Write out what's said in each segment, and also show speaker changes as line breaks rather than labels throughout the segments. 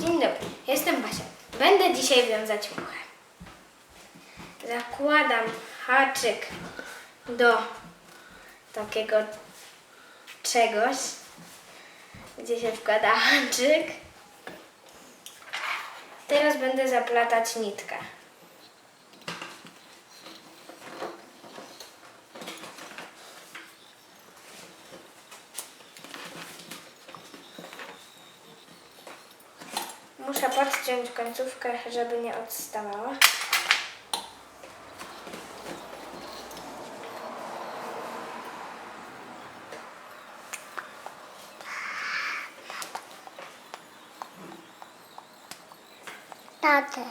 Dzień dobry, jestem Basia. Będę dzisiaj wiązać muchę. Zakładam haczyk do takiego czegoś, gdzie się wkłada haczyk. Teraz będę zaplatać nitkę. Muszę podciąć końcówkę, żeby nie odstawała.
Tatek.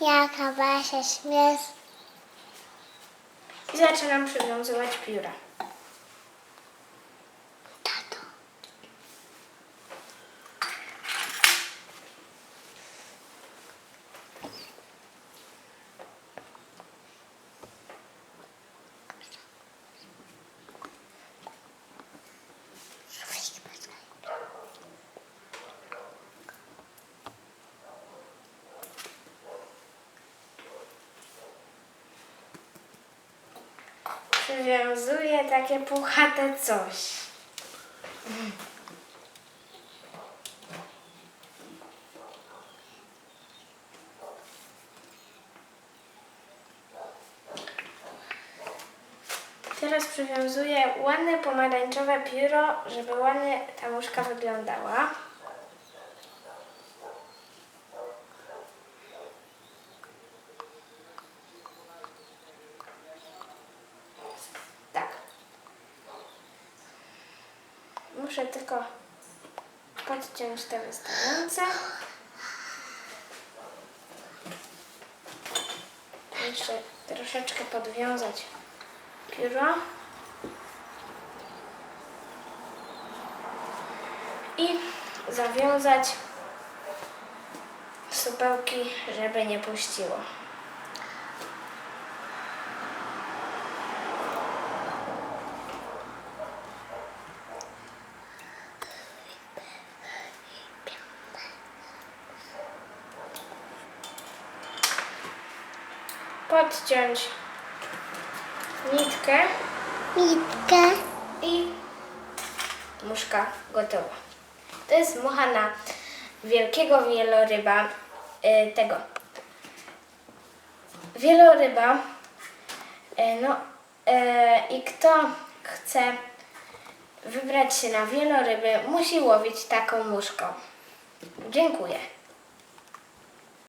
Jaka Basia śmiesz?
I zaczynam przywiązywać pióra. Przywiązuję takie puchate coś. Teraz przywiązuję ładne pomarańczowe pióro, żeby ładnie ta muszka wyglądała. Muszę tylko podciąć te wystające. Jeszcze troszeczkę podwiązać pióro. I zawiązać supełki, żeby nie puściło. Podciąć nitkę
Mitkę.
i muszka gotowa. To jest mucha na wielkiego wieloryba, y, tego. Wieloryba, y, no y, i kto chce wybrać się na wieloryby, musi łowić taką muszką. Dziękuję.